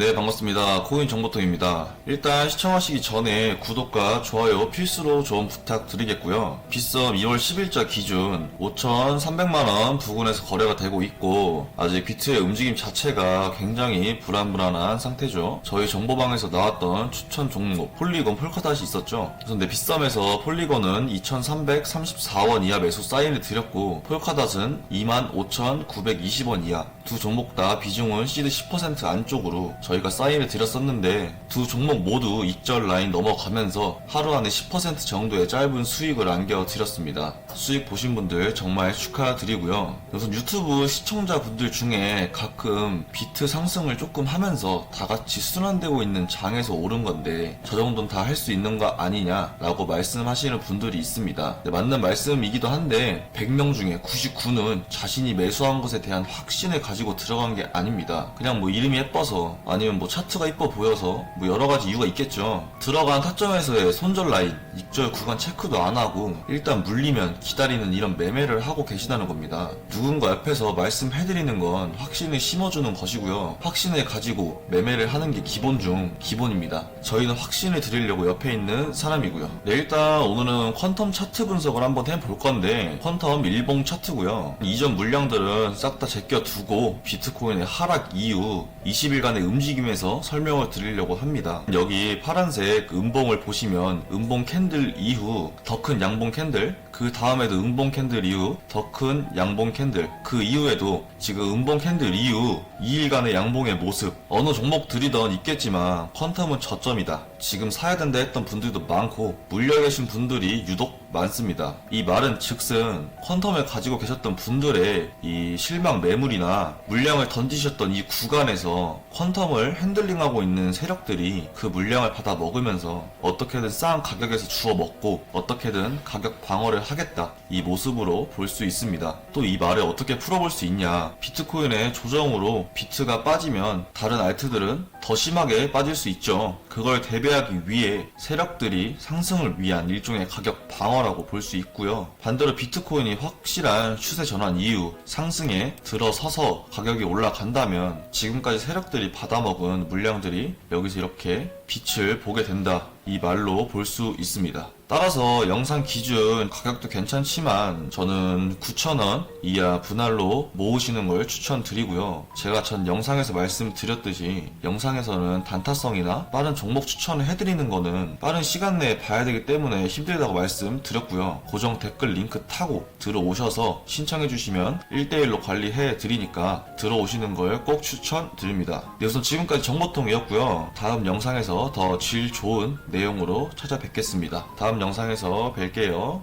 네, 반갑습니다. 코인 정보통입니다. 일단 시청하시기 전에 구독과 좋아요 필수로 좀 부탁드리겠고요. 빗썸 2월 10일자 기준 5,300만원 부근에서 거래가 되고 있고, 아직 비트의 움직임 자체가 굉장히 불안불안한 상태죠. 저희 정보방에서 나왔던 추천 종목, 폴리곤 폴카닷이 있었죠. 그런데 빗썸에서 폴리곤은 2,334원 이하 매수 사인을 드렸고, 폴카닷은 25,920원 이하. 두 종목 다 비중은 시드 10% 안쪽으로 저희가 사인을 드렸었는데 두 종목 모두 익절 라인 넘어가면서 하루 안에 10% 정도의 짧은 수익을 안겨 드렸습니다. 수익 보신 분들 정말 축하드리고요. 우선 유튜브 시청자분들 중에 가끔 비트 상승을 조금 하면서 다 같이 순환되고 있는 장에서 오른 건데 저 정도는 다 할 수 있는 거 아니냐라고 말씀하시는 분들이 있습니다. 네, 맞는 말씀이기도 한데 100명 중에 99는 자신이 매수한 것에 대한 확신을 가지고 들어간 게 아닙니다. 그냥 뭐 이름이 예뻐서 아니 면 뭐 차트가 이뻐 보여서 뭐 여러 가지 이유가 있겠죠. 들어간 타점에서의 손절 라인, 익절 구간 체크도 안 하고 일단 물리면 기다리는 이런 매매를 하고 계시다는 겁니다. 누군가 옆에서 말씀해드리는 건 확신을 심어주는 것이고요. 확신을 가지고 매매를 하는 게 기본 중 기본입니다. 저희는 확신을 드리려고 옆에 있는 사람이고요. 네, 일단 오늘은 퀀텀 차트 분석을 한번 해볼 건데 퀀텀 일봉 차트고요. 이전 물량들은 싹 다 제껴두고 비트코인의 하락 이후 20일간의 움직임에서 설명을 드리려고 합니다. 여기 파란색 음봉을 보시면 음봉 캔들 이후 더 큰 양봉 캔들 그 다음에도 음봉 캔들 이후 더 큰 양봉 캔들. 그 이후에도 지금 음봉 캔들 이후 2일간의 양봉의 모습. 어느 종목 들이던 있겠지만 퀀텀은 저점이다. 지금 사야 된다 했던 분들도 많고 물려 계신 분들이 유독 많습니다. 이 말은 즉슨 퀀텀을 가지고 계셨던 분들의 이 실망 매물이나 물량을 던지셨던 이 구간에서 퀀텀을 핸들링하고 있는 세력들이 그 물량을 받아 먹으면서 어떻게든 싼 가격에서 주워 먹고 어떻게든 가격 방어를 하겠다 이 모습으로 볼 수 있습니다. 또 이 말을 어떻게 풀어볼 수 있냐? 비트코인의 조정으로 비트가 빠지면 다른 알트들은 더 심하게 빠질 수 있죠. 그걸 대비하기 위해 세력들이 상승을 위한 일종의 가격 방어라고 볼 수 있고요. 반대로 비트코인이 확실한 추세 전환 이후 상승에 들어서서 가격이 올라간다면 지금까지 세력들이 받아먹은 물량들이 여기서 이렇게 빛을 보게 된다. 이 말로 볼 수 있습니다. 따라서 영상 기준 가격도 괜찮지만 저는 9,000원 이하 분할로 모으시는 걸 추천드리고요. 제가 전 영상에서 말씀드렸듯이 영상에서는 단타성이나 빠른 종목 추천을 해드리는 거는 빠른 시간 내에 봐야 되기 때문에 힘들다고 말씀드렸고요. 고정 댓글 링크 타고 들어오셔서 신청해 주시면 1대1로 관리해 드리니까 들어오시는 걸 꼭 추천드립니다. 네, 우선 지금까지 정보통이었고요. 다음 영상에서 더 질 좋은 내용으로 찾아뵙겠습니다. 다음 영상에서 뵐게요.